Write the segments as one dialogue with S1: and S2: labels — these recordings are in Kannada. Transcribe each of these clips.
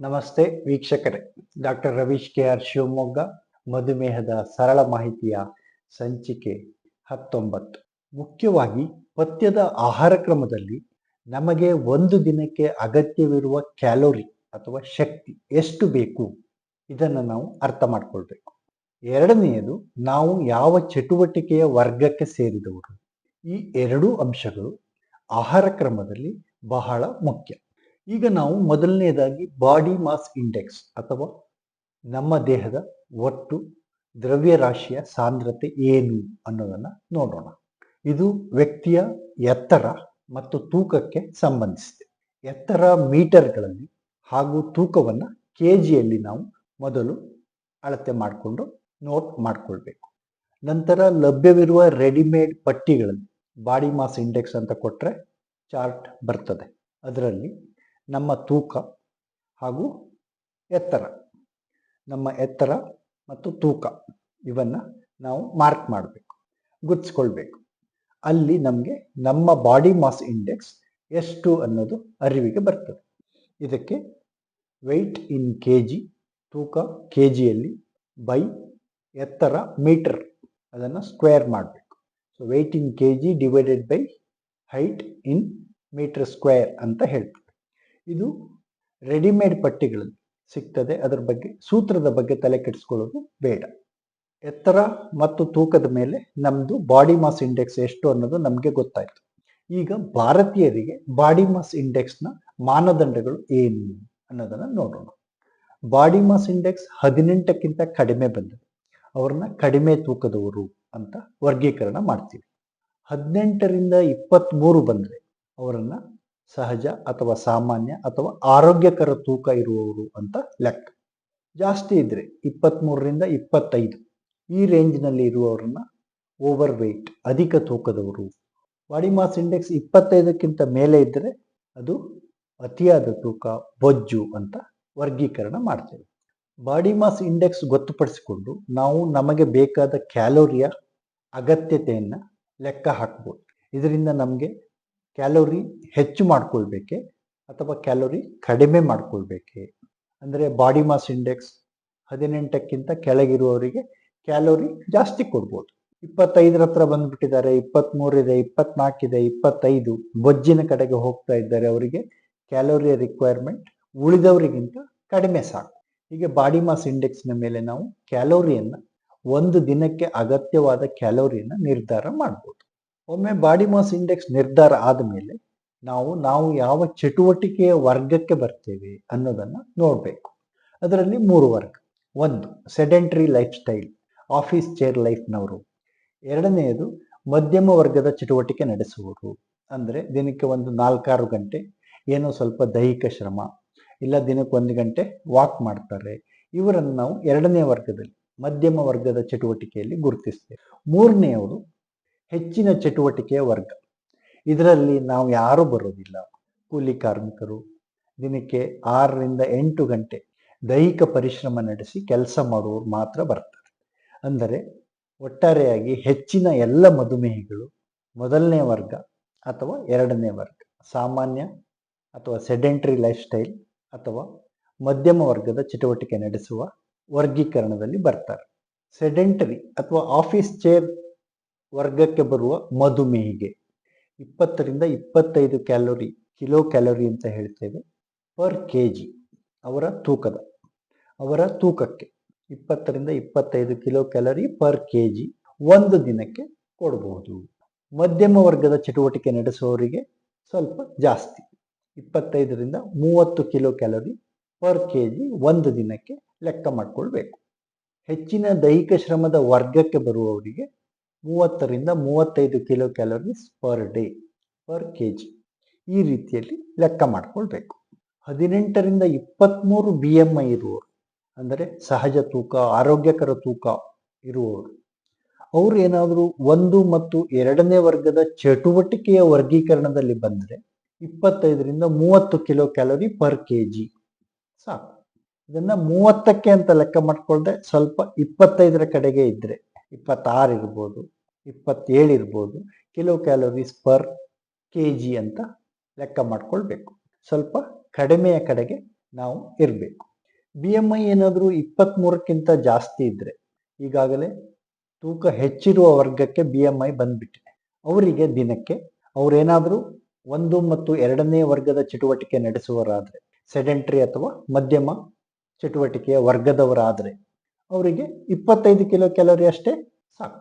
S1: ನಮಸ್ತೆ ವೀಕ್ಷಕರೇ, doctor Ravish K R Shivamogga, ಮಧುಮೇಹದ ಸರಳ ಮಾಹಿತಿಯ ಸಂಚಿಕೆ ಹತ್ತೊಂಬತ್ತು. ಮುಖ್ಯವಾಗಿ ಪಥ್ಯದ ಆಹಾರ ಕ್ರಮದಲ್ಲಿ ನಮಗೆ ಒಂದು ದಿನಕ್ಕೆ ಅಗತ್ಯವಿರುವ ಕ್ಯಾಲೋರಿ ಅಥವಾ ಶಕ್ತಿ ಎಷ್ಟು ಬೇಕು ಇದನ್ನು ನಾವು ಅರ್ಥ ಮಾಡಿಕೊಳ್ಬೇಕು. ಎರಡನೆಯದು, ನಾವು ಯಾವ ಚಟುವಟಿಕೆಯ ವರ್ಗಕ್ಕೆ ಸೇರಿದವರು? ಈ ಎರಡೂ ಅಂಶಗಳು ಆಹಾರ ಕ್ರಮದಲ್ಲಿ ಬಹಳ ಮುಖ್ಯ. ಈಗ ನಾವು ಮೊದಲನೆಯದಾಗಿ ಬಾಡಿ ಮಾಸ್ ಇಂಡೆಕ್ಸ್ ಅಥವಾ ನಮ್ಮ ದೇಹದ ಒಟ್ಟು ದ್ರವ್ಯರಾಶಿಯ ಸಾಂದ್ರತೆ ಏನು ಅನ್ನೋದನ್ನು ನೋಡೋಣ. ಇದು ವ್ಯಕ್ತಿಯ ಎತ್ತರ ಮತ್ತು ತೂಕಕ್ಕೆ ಸಂಬಂಧಿಸಿದೆ. ಎತ್ತರ ಮೀಟರ್ಗಳಲ್ಲಿ ಹಾಗೂ ತೂಕವನ್ನು ಕೆ ಜಿಯಲ್ಲಿ ನಾವು ಮೊದಲು ಅಳತೆ ಮಾಡಿಕೊಂಡು ನೋಟ್ ಮಾಡಿಕೊಳ್ಬೇಕು. ನಂತರ ಲಭ್ಯವಿರುವ ರೆಡಿಮೇಡ್ ಪಟ್ಟಿಗಳಲ್ಲಿ ಬಾಡಿ ಮಾಸ್ ಇಂಡೆಕ್ಸ್ ಅಂತ ಕೊಟ್ಟರೆ ಚಾರ್ಟ್ ಬರ್ತದೆ. ಅದರಲ್ಲಿ ನಮ್ಮ ತೂಕ ಹಾಗೂ ಎತ್ತರ. ನಮ್ಮ ಎತ್ತರ ಮತ್ತು ತೂಕ ಇವನ್ನು ನಾವು ಮಾರ್ಕ್ ಮಾಡಬೇಕು, ಗುರ್ತಿಸ್ಕೊಳ್ಬೇಕು. ಅಲ್ಲಿ ನಮಗೆ ನಮ್ಮ ಬಾಡಿ ಮಾಸ್ ಇಂಡೆಕ್ಸ್ ಎಷ್ಟು ಅನ್ನೋದು ಅರಿವಿಗೆ ಬರ್ತದೆ. ಇದಕ್ಕೆ ವೆಯ್ಟ್ ಇನ್ ಕೆ ಜಿ ತೂಕ ಕೆ ಜಿಯಲ್ಲಿ ಬೈ ಎತ್ತರ ಮೀಟರ್ ಅದನ್ನು ಸ್ಕ್ವೇರ್ ಮಾಡಬೇಕು. So weight in K G divided by height in metre square ಅಂತ ಹೇಳ್ತೀವಿ. ಇದು ರೆಡಿಮೇಡ್ ಪಟ್ಟಿಗಳಲ್ಲಿ ಸಿಗ್ತದೆ. ಅದರ ಬಗ್ಗೆ ಸೂತ್ರದ ಬಗ್ಗೆ ತಲೆ ಕೆಡಿಸ್ಕೊಳ್ಳೋದು ಬೇಡ. ಎತ್ತರ ಮತ್ತು ತೂಕದ ಮೇಲೆ ನಮ್ಮದು ಬಾಡಿ ಮಾಸ್ ಇಂಡೆಕ್ಸ್ ಎಷ್ಟು ಅನ್ನೋದು ನಮಗೆ ಗೊತ್ತಾಯ್ತು. ಈಗ ಭಾರತೀಯರಿಗೆ ಬಾಡಿ ಮಾಸ್ ಇಂಡೆಕ್ಸ್ನ ಮಾನದಂಡಗಳು ಏನು ಅನ್ನೋದನ್ನು ನೋಡೋಣ. ಬಾಡಿ ಮಾಸ್ ಇಂಡೆಕ್ಸ್ ಹದಿನೆಂಟಕ್ಕಿಂತ ಕಡಿಮೆ ಬಂದಿದೆ. ಅವ್ರನ್ನ ಕಡಿಮೆ ತೂಕದವರು ಅಂತ ವರ್ಗೀಕರಣ ಮಾಡ್ತೀವಿ. ಹದಿನೆಂಟರಿಂದ ಇಪ್ಪತ್ತ್ಮೂರು ಬಂದರೆ ಅವರನ್ನು ಸಹಜ ಅಥವಾ ಸಾಮಾನ್ಯ ಅಥವಾ ಆರೋಗ್ಯಕರ ತೂಕ ಇರುವವರು ಅಂತ ಲೆಕ್ಕ. ಜಾಸ್ತಿ ಇದ್ರೆ ಇಪ್ಪತ್ತ್ಮೂರರಿಂದ ಇಪ್ಪತ್ತೈದು ಈ ರೇಂಜ್ನಲ್ಲಿ ಇರುವವರನ್ನ ಓವರ್ ವೆಯ್ಟ್ ಅಧಿಕ ತೂಕದವರು. ಬಾಡಿ ಮಾಸ್ ಇಂಡೆಕ್ಸ್ ಇಪ್ಪತ್ತೈದಕ್ಕಿಂತ ಮೇಲೆ ಇದ್ದರೆ ಅದು ಅತಿಯಾದ ತೂಕ, ಬೊಜ್ಜು ಅಂತ ವರ್ಗೀಕರಣ ಮಾಡ್ತೇವೆ. ಬಾಡಿ ಮಾಸ್ ಇಂಡೆಕ್ಸ್ ಗೊತ್ತುಪಡಿಸಿಕೊಂಡು ನಾವು ನಮಗೆ ಬೇಕಾದ ಕ್ಯಾಲೋರಿಯ ಅಗತ್ಯತೆಯನ್ನು ಲೆಕ್ಕ ಹಾಕ್ಬೋದು. ಇದರಿಂದ ನಮಗೆ ಕ್ಯಾಲೋರಿ ಹೆಚ್ಚು ಮಾಡ್ಕೊಳ್ಬೇಕೆ ಅಥವಾ ಕ್ಯಾಲೋರಿ ಕಡಿಮೆ ಮಾಡ್ಕೊಳ್ಬೇಕೆ? ಅಂದರೆ ಬಾಡಿ ಮಾಸ್ ಇಂಡೆಕ್ಸ್ ಹದಿನೆಂಟಕ್ಕಿಂತ ಕೆಳಗಿರುವವರಿಗೆ ಕ್ಯಾಲೋರಿ ಜಾಸ್ತಿ ಕೊಡ್ಬೋದು. ಇಪ್ಪತ್ತೈದರ ಹತ್ರ ಬಂದ್ಬಿಟ್ಟಿದ್ದಾರೆ ಇಪ್ಪತ್ತ್ಮೂರಿದೆ ಇಪ್ಪತ್ನಾಲ್ಕಿದೆ ಇಪ್ಪತ್ತೈದು ಬೊಜ್ಜಿನ ಕಡೆಗೆ ಹೋಗ್ತಾ ಇದ್ದಾರೆ ಅವರಿಗೆ ಕ್ಯಾಲೋರಿಯ ರಿಕ್ವೈರ್ಮೆಂಟ್ ಉಳಿದವರಿಗಿಂತ ಕಡಿಮೆ ಸಾಕು. ಹೀಗೆ ಬಾಡಿ ಮಾಸ್ ಇಂಡೆಕ್ಸ್ನ ಮೇಲೆ ನಾವು ಕ್ಯಾಲೋರಿಯನ್ನು ಒಂದು ದಿನಕ್ಕೆ ಅಗತ್ಯವಾದ ಕ್ಯಾಲೋರಿಯನ್ನು ನಿರ್ಧಾರ ಮಾಡ್ಬೋದು. ಒಮ್ಮೆ ಬಾಡಿ ಮಾಸ್ ಇಂಡೆಕ್ಸ್ ನಿರ್ಧಾರ ಆದ ಮೇಲೆ ನಾವು ನಾವು ಯಾವ ಚಟುವಟಿಕೆಯ ವರ್ಗಕ್ಕೆ ಬರ್ತೇವೆ ಅನ್ನೋದನ್ನು ನೋಡಬೇಕು. ಅದರಲ್ಲಿ ಮೂರು ವರ್ಗ. ಒಂದು, sedentary life style office chair ಲೈಫ್ನವರು. ಎರಡನೆಯದು, ಮಧ್ಯಮ ವರ್ಗದ ಚಟುವಟಿಕೆ ನಡೆಸುವವರು. ಅಂದರೆ ದಿನಕ್ಕೆ ಒಂದು ನಾಲ್ಕಾರು ಗಂಟೆ, ಏನೋ ಸ್ವಲ್ಪ ದೈಹಿಕ ಶ್ರಮ, ಇಲ್ಲ ದಿನಕ್ಕೆ ಒಂದು ಗಂಟೆ ವಾಕ್ ಮಾಡ್ತಾರೆ. ಇವರನ್ನು ನಾವು ಎರಡನೇ ವರ್ಗದಲ್ಲಿ ಮಧ್ಯಮ ವರ್ಗದ ಚಟುವಟಿಕೆಯಲ್ಲಿ ಗುರುತಿಸ್ತೇವೆ. ಮೂರನೆಯವರು ಹೆಚ್ಚಿನ ಚಟುವಟಿಕೆಯ ವರ್ಗ. ಇದರಲ್ಲಿ ನಾವು ಯಾರೂ ಬರೋದಿಲ್ಲ ಕೂಲಿ ಕಾರ್ಮಿಕರು ದಿನಕ್ಕೆ ಆರರಿಂದ ಎಂಟು ಗಂಟೆ ದೈಹಿಕ ಪರಿಶ್ರಮ ನಡೆಸಿ ಕೆಲಸ ಮಾಡುವವರು ಮಾತ್ರ ಬರ್ತಾರೆ ಅಂದರೆ ಒಟ್ಟಾರೆಯಾಗಿ ಹೆಚ್ಚಿನ ಎಲ್ಲ ಮಧುಮೇಹಿಗಳು ಮೊದಲನೇ ವರ್ಗ ಅಥವಾ ಎರಡನೇ ವರ್ಗ, ಸಾಮಾನ್ಯ ಅಥವಾ ಸೆಡೆಂಟ್ರಿ ಲೈಫ್ ಸ್ಟೈಲ್ ಅಥವಾ ಮಧ್ಯಮ ವರ್ಗದ ಚಟುವಟಿಕೆ ನಡೆಸುವ ವರ್ಗೀಕರಣದಲ್ಲಿ ಬರ್ತಾರೆ. ಸೆಡೆಂಟರಿ ಅಥವಾ ಆಫೀಸ್ ಚೇರ್ ವರ್ಗಕ್ಕೆ ಬರುವ ಮಧುಮೇಹಿಗೆ. ಇಪ್ಪತ್ತರಿಂದ ಇಪ್ಪತ್ತೈದು ಕ್ಯಾಲೋರಿ, ಕಿಲೋ ಕ್ಯಾಲೋರಿ ಅಂತ ಹೇಳ್ತೇವೆ. ಪರ್ ಕೆ ಜಿ ಅವರ ತೂಕದ, ಅವರ ತೂಕಕ್ಕೆ ಇಪ್ಪತ್ತರಿಂದ ಇಪ್ಪತ್ತೈದು ಕಿಲೋ ಕ್ಯಾಲೋರಿ ಪರ್ ಕೆ ಒಂದು ದಿನಕ್ಕೆ ಕೊಡಬಹುದು ಮಧ್ಯಮ ವರ್ಗದ ಚಟುವಟಿಕೆ ನಡೆಸುವವರಿಗೆ ಸ್ವಲ್ಪ ಜಾಸ್ತಿ, ಇಪ್ಪತ್ತೈದರಿಂದ ಮೂವತ್ತು ಕಿಲೋ ಕ್ಯಾಲೋರಿ ಪರ್ ಕೆ ಒಂದು ದಿನಕ್ಕೆ ಲೆಕ್ಕ ಮಾಡಿಕೊಳ್ಬೇಕು. ಹೆಚ್ಚಿನ ದೈಹಿಕ ಶ್ರಮದ ವರ್ಗಕ್ಕೆ ಬರುವವರಿಗೆ ಮೂವತ್ತರಿಂದ ಮೂವತ್ತೈದು kilo calories per day, per K G ಈ ರೀತಿಯಲ್ಲಿ ಲೆಕ್ಕ ಮಾಡಿಕೊಳ್ಬೇಕು. ಹದಿನೆಂಟರಿಂದ ಇಪ್ಪತ್ತ್ಮೂರು ಬಿ ಎಂ ಐ ಇರುವವರು, ಅಂದರೆ ಸಹಜ ತೂಕ, ಆರೋಗ್ಯಕರ ತೂಕ ಇರುವವರು, ಅವರು ಏನಾದರೂ ಒಂದು ಮತ್ತು ಎರಡನೇ ವರ್ಗದ ಚಟುವಟಿಕೆಯ ವರ್ಗೀಕರಣದಲ್ಲಿ ಬಂದರೆ ಇಪ್ಪತ್ತೈದರಿಂದ ಮೂವತ್ತು kilo calorie per K G ಸಾಕು. ಇದನ್ನು ಮೂವತ್ತಕ್ಕೆ ಅಂತ ಲೆಕ್ಕ ಮಾಡಿಕೊಳ್ಳದೆ ಸ್ವಲ್ಪ ಇಪ್ಪತ್ತೈದರ ಕಡೆಗೆ ಇದ್ರೆ ಇಪ್ಪತ್ತಾರು ಇರ್ಬೋದು, ಇಪ್ಪತ್ತೇಳು ಇರ್ಬೋದು, kilo calories per K G ಅಂತ ಲೆಕ್ಕ ಮಾಡ್ಕೊಳ್ಬೇಕು. ಸ್ವಲ್ಪ ಕಡಿಮೆಯ ಕಡೆಗೆ ನಾವು ಇರಬೇಕು. ಬಿ ಎಂ ಐ ಏನಾದರೂ ಇಪ್ಪತ್ತ್ಮೂರಕ್ಕಿಂತ ಜಾಸ್ತಿ ಇದ್ದರೆ ಈಗಾಗಲೇ ತೂಕ ಹೆಚ್ಚಿರುವ ವರ್ಗಕ್ಕೆ ಬಿ ಎಂ ಐ ಬಂದ್ಬಿಟ್ಟಿದೆ. ಅವರಿಗೆ ದಿನಕ್ಕೆ ಅವರೇನಾದರೂ ಒಂದು ಮತ್ತು ಎರಡನೇ ವರ್ಗದ ಚಟುವಟಿಕೆ ನಡೆಸುವರಾದರೆ, ಸೆಡೆಂಟ್ರಿ ಅಥವಾ ಮಧ್ಯಮ ಚಟುವಟಿಕೆಯ ವರ್ಗದವರಾದರೆ ಅವರಿಗೆ ಇಪ್ಪತ್ತೈದು ಕಿಲೋ ಕ್ಯಾಲೋರಿ ಅಷ್ಟೇ ಸಾಕು.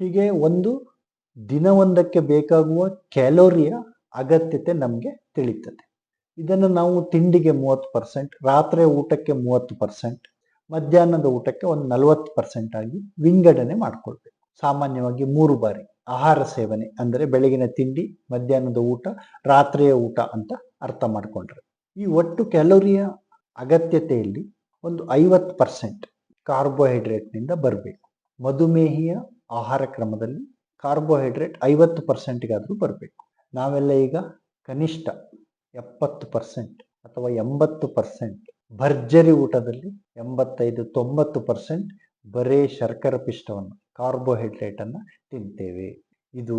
S1: ಹೀಗೆ ಒಂದು ದಿನವೊಂದಕ್ಕೆ ಬೇಕಾಗುವ ಕ್ಯಾಲೋರಿಯ ಅಗತ್ಯತೆ ನಮಗೆ ತಿಳಿತದೆ ಇದನ್ನು ನಾವು ತಿಂಡಿಗೆ ಮೂವತ್ತು ಪರ್ಸೆಂಟ್ ರಾತ್ರಿ ಊಟಕ್ಕೆ ಮೂವತ್ತು ಪರ್ಸೆಂಟ್ ಮಧ್ಯಾಹ್ನದ ಊಟಕ್ಕೆ ಒಂದು ನಲವತ್ತು ಪರ್ಸೆಂಟ್ ಆಗಿ ವಿಂಗಡಣೆ ಮಾಡಿಕೊಳ್ಬೇಕು. ಸಾಮಾನ್ಯವಾಗಿ ಮೂರು ಬಾರಿ ಆಹಾರ ಸೇವನೆ ಅಂದರೆ ಬೆಳಗಿನ ತಿಂಡಿ, ಮಧ್ಯಾಹ್ನದ ಊಟ, ರಾತ್ರಿಯ ಊಟ ಅಂತ ಅರ್ಥ ಮಾಡಿಕೊಂಡ್ರೆ. ಈ ಒಟ್ಟು ಕ್ಯಾಲೋರಿಯ ಅಗತ್ಯತೆಯಲ್ಲಿ ಒಂದು ಐವತ್ತು ಪರ್ಸೆಂಟ್ ಕಾರ್ಬೋಹೈಡ್ರೇಟ್ನಿಂದ ಬರಬೇಕು. ಮಧುಮೇಹಿಯ ಆಹಾರ ಕ್ರಮದಲ್ಲಿ ಕಾರ್ಬೋಹೈಡ್ರೇಟ್ ಐವತ್ತು ಪರ್ಸೆಂಟ್ಗಾದರೂ ಬರಬೇಕು. ನಾವೆಲ್ಲ ಈಗ ಕನಿಷ್ಠ ಎಪ್ಪತ್ತು ಪರ್ಸೆಂಟ್ ಅಥವಾ ಎಂಬತ್ತು ಪರ್ಸೆಂಟ್ ಭರ್ಜರಿ ಊಟದಲ್ಲಿ ಎಂಬತ್ತೈದು ತೊಂಬತ್ತು ಪರ್ಸೆಂಟ್ ಬರೇ ಶರ್ಕರ ಪಿಷ್ಟವನ್ನು, ಕಾರ್ಬೋಹೈಡ್ರೇಟನ್ನು ತಿಂತೇವೆ. ಇದು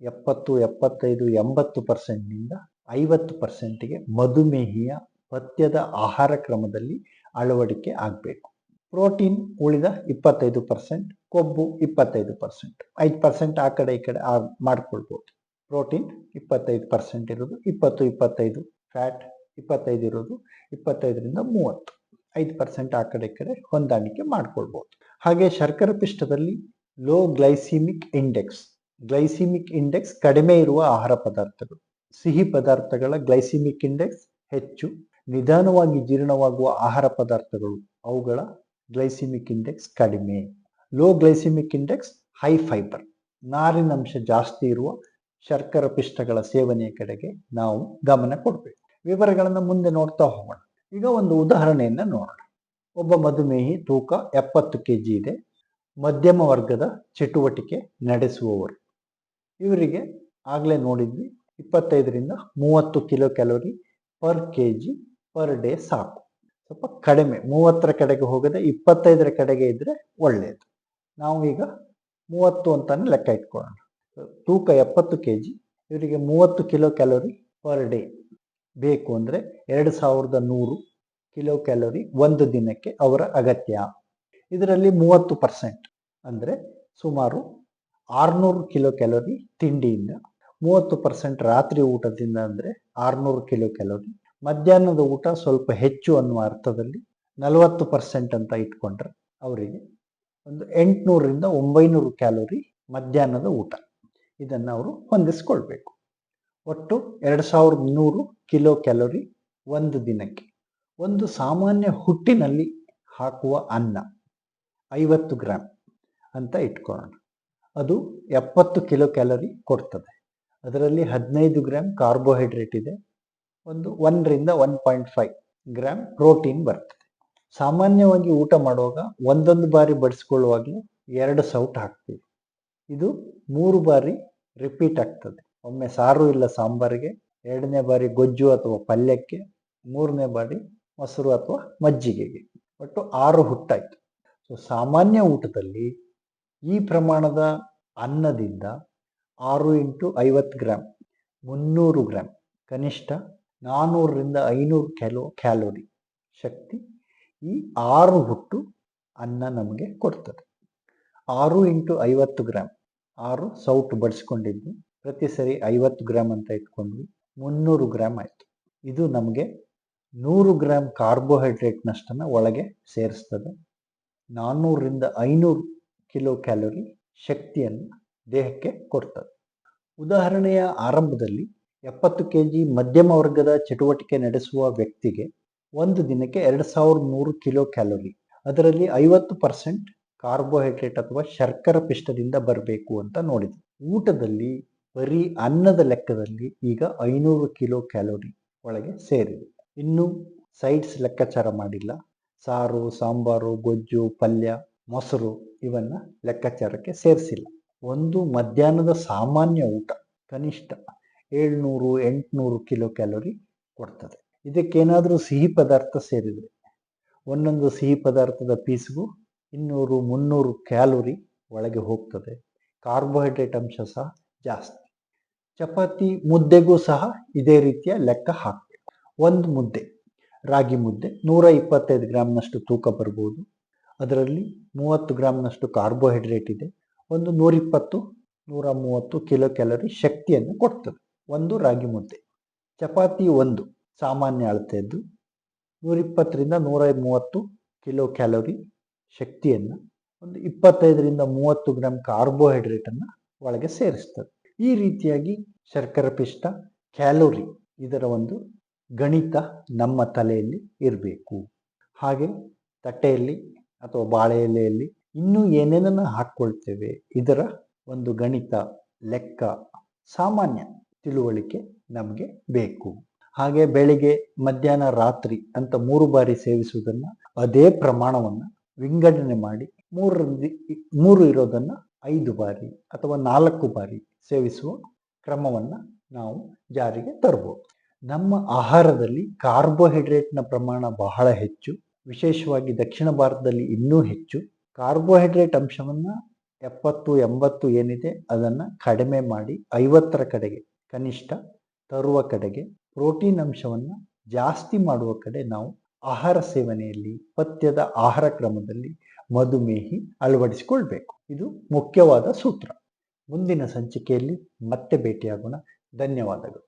S1: ಎಪ್ಪತ್ತು, ಎಪ್ಪತ್ತೈದು, ಎಂಬತ್ತು ಪರ್ಸೆಂಟ್ನಿಂದ ಐವತ್ತು ಪರ್ಸೆಂಟ್ಗೆ ಮಧುಮೇಹಿಯ ಪಥ್ಯದ ಆಹಾರ ಕ್ರಮದಲ್ಲಿ ಅಳವಡಿಕೆ ಆಗಬೇಕು. ಪ್ರೋಟೀನ್ ಉಳಿದ ಇಪ್ಪತ್ತೈದು ಪರ್ಸೆಂಟ್ ಕೊಬ್ಬು ಇಪ್ಪತ್ತೈದು ಪರ್ಸೆಂಟ್ ಐದು ಪರ್ಸೆಂಟ್ ಆ ಕಡೆ ಈ ಕಡೆ ಆ ಮಾಡ್ಕೊಳ್ಬೋದು. ಪ್ರೋಟೀನ್ ಇಪ್ಪತ್ತೈದು ಪರ್ಸೆಂಟ್ ಇರೋದು, ಇಪ್ಪತ್ತು, ಇಪ್ಪತ್ತೈದು. ಫ್ಯಾಟ್ ಇಪ್ಪತ್ತೈದು ಇರೋದು, ಇಪ್ಪತ್ತೈದರಿಂದ ಮೂವತ್ತು. ಐದು ಪರ್ಸೆಂಟ್ ಆ ಕಡೆ ಈ ಕಡೆ ಹೊಂದಾಣಿಕೆ ಮಾಡ್ಕೊಳ್ಬೋದು. ಹಾಗೆ ಶರ್ಕರ ಪಿಷ್ಟದಲ್ಲಿ low glycemic index glycemic index ಕಡಿಮೆ ಇರುವ ಆಹಾರ ಪದಾರ್ಥಗಳು. ಸಿಹಿ ಪದಾರ್ಥಗಳ ಗ್ಲೈಸಿಮಿಕ್ ಇಂಡೆಕ್ಸ್ ಹೆಚ್ಚು. ನಿಧಾನವಾಗಿ ಜೀರ್ಣವಾಗುವ ಆಹಾರ ಪದಾರ್ಥಗಳು ಅವುಗಳ ಗ್ಲೈಸಿಮಿಕ್ ಇಂಡೆಕ್ಸ್ ಕಡಿಮೆ. Low glycemic index high fibre ನಾರಿನಂಶ ಜಾಸ್ತಿ ಇರುವ ಶರ್ಕರ ಪಿಷ್ಟಗಳ ಸೇವನೆಯ ಕಡೆಗೆ ನಾವು ಗಮನ ಕೊಡಬೇಕು. ವಿವರಗಳನ್ನು ಮುಂದೆ ನೋಡ್ತಾ ಹೋಗೋಣ. ಈಗ ಒಂದು ಉದಾಹರಣೆಯನ್ನು ನೋಡೋಣ. ಒಬ್ಬ ಮಧುಮೇಹಿ ತೂಕ ಎಪ್ಪತ್ತು ಕೆ ಜಿ ಇದೆ. ಮಧ್ಯಮ ವರ್ಗದ ಚಟುವಟಿಕೆ ನಡೆಸುವವರು. ಇವರಿಗೆ ಆಗಲೇ ನೋಡಿದ್ವಿ, ಇಪ್ಪತ್ತೈದರಿಂದ ಮೂವತ್ತು kilo calorie per K G per day ಸಾಕು. ಸ್ವಲ್ಪ ಕಡಿಮೆ, ಮೂವತ್ತರ ಕಡೆಗೆ ಹೋಗದೆ ಇಪ್ಪತ್ತೈದರ ಕಡೆಗೆ ಇದ್ದರೆ ಒಳ್ಳೆಯದು ನಾವು ಈಗ ಮೂವತ್ತು ಅಂತಾನೆ ಲೆಕ್ಕ ಇಟ್ಕೊಳ್ಳೋಣ. ತೂಕ ಎಪ್ಪತ್ತು ಕೆ ಜಿ ಇವರಿಗೆ ಮೂವತ್ತು ಕಿಲೋ ಕ್ಯಾಲೋರಿ ಪರ್ ಡೇ ಬೇಕು ಅಂದರೆ ಎರಡು ಸಾವಿರದ ನೂರು ಕಿಲೋ ಕ್ಯಾಲೋರಿ ಒಂದು ದಿನಕ್ಕೆ ಅವರ ಅಗತ್ಯ. ಇದರಲ್ಲಿ ಮೂವತ್ತು ಪರ್ಸೆಂಟ್ ಅಂದರೆ ಸುಮಾರು ಆರುನೂರು ಕಿಲೋ ಕ್ಯಾಲೋರಿ ತಿಂಡಿಯಿಂದ, ಮೂವತ್ತು ಪರ್ಸೆಂಟ್ ರಾತ್ರಿ ಊಟದಿಂದ ಅಂದರೆ ಆರುನೂರು ಕಿಲೋ ಕ್ಯಾಲೋರಿ ಮಧ್ಯಾಹ್ನದ ಊಟ ಸ್ವಲ್ಪ ಹೆಚ್ಚು ಅನ್ನುವ ಅರ್ಥದಲ್ಲಿ ನಲವತ್ತು ಪರ್ಸೆಂಟ್ ಅಂತ ಇಟ್ಕೊಂಡ್ರೆ ಅವರಿಗೆ ಒಂದು ಎಂಟುನೂರರಿಂದ ಒಂಬೈನೂರು ಕ್ಯಾಲೋರಿ ಮಧ್ಯಾಹ್ನದ ಊಟ. ಇದನ್ನು ಅವರು ಹೊಂದಿಸ್ಕೊಳ್ಬೇಕು. ಒಟ್ಟು ಎರಡು ಸಾವಿರದ ನೂರು ಕಿಲೋ ಕ್ಯಾಲೋರಿ ಒಂದು ದಿನಕ್ಕೆ. ಒಂದು ಸಾಮಾನ್ಯ ಹುಟ್ಟಿನಲ್ಲಿ ಹಾಕುವ ಅನ್ನ ಐವತ್ತು ಗ್ರಾಮ್ ಅಂತ ಇಟ್ಕೊಳ್ಳೋಣ. ಅದು ಎಪ್ಪತ್ತು ಕಿಲೋ ಕ್ಯಾಲೋರಿ ಕೊಡ್ತದೆ. ಅದರಲ್ಲಿ ಹದಿನೈದು ಗ್ರಾಮ್ ಕಾರ್ಬೋಹೈಡ್ರೇಟ್ ಇದೆ. ಒಂದು ಒಂದರಿಂದ one point five gram protein ಬರ್ತದೆ. ಸಾಮಾನ್ಯವಾಗಿ ಊಟ ಮಾಡುವಾಗ ಒಂದೊಂದು ಬಾರಿ ಬಡಿಸ್ಕೊಳ್ಳುವಾಗಲೂ ಎರಡು ಸೌಟ್ ಹಾಕ್ತೀವಿ. ಇದು ಮೂರು ಬಾರಿ ರಿಪೀಟ್ ಆಗ್ತದೆ. ಒಮ್ಮೆ ಸಾರು ಇಲ್ಲ ಸಾಂಬಾರಿಗೆ, ಎರಡನೇ ಬಾರಿ ಗೊಜ್ಜು ಅಥವಾ ಪಲ್ಯಕ್ಕೆ, ಮೂರನೇ ಬಾರಿ ಮೊಸರು ಅಥವಾ ಮಜ್ಜಿಗೆಗೆ. ಒಟ್ಟು ಆರು ಹುಟ್ಟಾಯಿತು. ಸೊ ಸಾಮಾನ್ಯ ಊಟದಲ್ಲಿ ಈ ಪ್ರಮಾಣದ ಅನ್ನದಿಂದ ಆರು ಇಂಟು ಐವತ್ತು ಗ್ರಾಮ್ ಮುನ್ನೂರು ಗ್ರಾಮ್ ಕನಿಷ್ಠ ನಾನ್ನೂರರಿಂದ ಐನೂರು ಕ್ಯಾಲೋ, ಕ್ಯಾಲೋರಿ ಶಕ್ತಿ ಈ ಆರು ಹುಟ್ಟು ಅನ್ನ ನಮಗೆ ಕೊಡ್ತದೆ. ಆರು ಇಂಟು ಐವತ್ತು ಗ್ರಾಮ್ ಆರು ಸೌಟು ಬಡಿಸ್ಕೊಂಡಿದ್ವಿ ಪ್ರತಿ ಸರಿ ಐವತ್ತು ಗ್ರಾಮ್ ಅಂತ ಇಟ್ಕೊಂಡ್ವಿ. ಮುನ್ನೂರು ಗ್ರಾಮ್ ಆಯಿತು. ಇದು ನಮಗೆ ನೂರು ಗ್ರಾಮ್ ಕಾರ್ಬೋಹೈಡ್ರೇಟ್ನಷ್ಟನ್ನು ಒಳಗೆ ಸೇರಿಸ್ತದೆ. ನಾನ್ನೂರರಿಂದ ಐನೂರು ಕಿಲೋ ಕ್ಯಾಲೋರಿ ಶಕ್ತಿಯನ್ನು ದೇಹಕ್ಕೆ ಕೊಡ್ತದೆ. ಉದಾಹರಣೆಯ ಆರಂಭದಲ್ಲಿ ಎಪ್ಪತ್ತು ಕೆ ಜಿ ಮಧ್ಯಮ ವರ್ಗದ ಚಟುವಟಿಕೆ ನಡೆಸುವ ವ್ಯಕ್ತಿಗೆ ಒಂದು ದಿನಕ್ಕೆ ಎರಡು ಸಾವಿರದ ನೂರು ಕಿಲೋ ಕ್ಯಾಲೋರಿ. ಅದರಲ್ಲಿ ಐವತ್ತು ಪರ್ಸೆಂಟ್ ಕಾರ್ಬೋಹೈಡ್ರೇಟ್ ಅಥವಾ ಶರ್ಕರ ಪಿಷ್ಟದಿಂದ ಬರಬೇಕು ಅಂತ ನೋಡಿದ್ವಿ ಊಟದಲ್ಲಿ ಬರೀ ಅನ್ನದ ಲೆಕ್ಕದಲ್ಲಿ ಈಗ ಐನೂರು ಕಿಲೋ ಕ್ಯಾಲೋರಿ ಒಳಗೆ ಸೇರಿದೆ. ಇನ್ನು ಸೈಡ್ಸ್ ಲೆಕ್ಕಾಚಾರ ಮಾಡಿಲ್ಲ. ಸಾರು, ಸಾಂಬಾರು, ಗೊಜ್ಜು, ಪಲ್ಯ, ಮೊಸರು ಇವನ್ನ ಲೆಕ್ಕಾಚಾರಕ್ಕೆ ಸೇರಿಸಿಲ್ಲ. ಒಂದು ಮಧ್ಯಾಹ್ನದ ಸಾಮಾನ್ಯ ಊಟ, ಕನಿಷ್ಠ ಏಳ್ನೂರು, ಎಂಟುನೂರು ಕಿಲೋ ಕ್ಯಾಲೋರಿ ಕೊಡ್ತದೆ. ಇದಕ್ಕೇನಾದರೂ ಸಿಹಿ ಪದಾರ್ಥ ಸೇರಿದರೆ, ಒಂದೊಂದು ಸಿಹಿ ಪದಾರ್ಥದ ಪೀಸ್ಗೂ ಇನ್ನೂರು, ಮುನ್ನೂರು ಕ್ಯಾಲೋರಿ ಒಳಗೆ ಹೋಗ್ತದೆ. ಕಾರ್ಬೋಹೈಡ್ರೇಟ್ ಅಂಶ ಸಹ ಜಾಸ್ತಿ. ಚಪಾತಿ ಮುದ್ದೆಗೂ ಸಹ ಇದೇ ರೀತಿಯ ಲೆಕ್ಕ ಹಾಕಬೇಕು. ಒಂದು ಮುದ್ದೆ, ರಾಗಿ ಮುದ್ದೆ, ನೂರ ಇಪ್ಪತ್ತೈದು ಗ್ರಾಮ್ನಷ್ಟು ತೂಕ ಬರ್ಬೋದು. ಅದರಲ್ಲಿ ಮೂವತ್ತು ಗ್ರಾಮ್ನಷ್ಟು ಕಾರ್ಬೋಹೈಡ್ರೇಟ್ ಇದೆ. ಒಂದು ನೂರಿಪ್ಪತ್ತು, ನೂರ ಮೂವತ್ತು ಕಿಲೋ ಕ್ಯಾಲೋರಿ ಶಕ್ತಿಯನ್ನು ಕೊಡ್ತದೆ. ಒಂದು ರಾಗಿ ಮುದ್ದೆ. ಚಪಾತಿ ಒಂದು, ಸಾಮಾನ್ಯ ಅಳತೆಯದ್ದು. ನೂರಿಪ್ಪತ್ತರಿಂದ ನೂರ ಮೂವತ್ತು ಕಿಲೋ ಕ್ಯಾಲೋರಿ ಶಕ್ತಿಯನ್ನು ಒಂದು ಇಪ್ಪತ್ತೈದರಿಂದ ಮೂವತ್ತು ಗ್ರಾಮ್ ಕಾರ್ಬೋಹೈಡ್ರೇಟನ್ನು ಒಳಗೆ ಸೇರಿಸ್ತದೆ. ಈ ರೀತಿಯಾಗಿ ಶರ್ಕರ ಪಿಷ್ಟ, ಕ್ಯಾಲೋರಿ ಇದರ ಒಂದು ಗಣಿತ ನಮ್ಮ ತಲೆಯಲ್ಲಿ ಇರಬೇಕು. ಹಾಗೆ ತಟ್ಟೆಯಲ್ಲಿ ಅಥವಾ ಬಾಳೆ ಎಲೆಯಲ್ಲಿ ಇನ್ನೂ ಏನೇನನ್ನು ಹಾಕ್ಕೊಳ್ತೇವೆ ಇದರ ಒಂದು ಗಣಿತ, ಲೆಕ್ಕ, ಸಾಮಾನ್ಯ ತಿಳುವಳಿಕೆ ನಮಗೆ ಬೇಕು. ಹಾಗೆ ಬೆಳಿಗ್ಗೆ, ಮಧ್ಯಾಹ್ನ, ರಾತ್ರಿ ಅಂತ ಮೂರು ಬಾರಿ ಸೇವಿಸುವುದನ್ನ ಅದೇ ಪ್ರಮಾಣವನ್ನ ವಿಂಗಡಣೆ ಮಾಡಿ ಮೂರರಿಂದ ಮೂರು ಇರೋದನ್ನ ಐದು ಬಾರಿ ಅಥವಾ ನಾಲ್ಕು ಬಾರಿ ಸೇವಿಸುವ ಕ್ರಮವನ್ನ ನಾವು ಜಾರಿಗೆ ತರಬಹುದು ನಮ್ಮ ಆಹಾರದಲ್ಲಿ ಕಾರ್ಬೋಹೈಡ್ರೇಟ್ನ ಪ್ರಮಾಣ ಬಹಳ ಹೆಚ್ಚು. ವಿಶೇಷವಾಗಿ ದಕ್ಷಿಣ ಭಾರತದಲ್ಲಿ ಇನ್ನೂ ಹೆಚ್ಚು. ಕಾರ್ಬೋಹೈಡ್ರೇಟ್ ಅಂಶವನ್ನು ಎಪ್ಪತ್ತು, ಎಂಬತ್ತು ಏನಿದೆ ಅದನ್ನು ಕಡಿಮೆ ಮಾಡಿ ಐವತ್ತರ ಕಡೆಗೆ ಕನಿಷ್ಠ ತರುವ ಕಡೆಗೆ ಪ್ರೋಟೀನ್ ಅಂಶವನ್ನು ಜಾಸ್ತಿ ಮಾಡುವ ಕಡೆ ನಾವು ಆಹಾರ ಸೇವನೆಯಲ್ಲಿ, ಪಥ್ಯದ ಆಹಾರ ಕ್ರಮದಲ್ಲಿ ಮಧುಮೇಹಿ ಅಳವಡಿಸಿಕೊಳ್ಬೇಕು. ಇದು ಮುಖ್ಯವಾದ ಸೂತ್ರ. ಮುಂದಿನ ಸಂಚಿಕೆಯಲ್ಲಿ ಮತ್ತೆ ಭೇಟಿಯಾಗೋಣ. ಧನ್ಯವಾದಗಳು.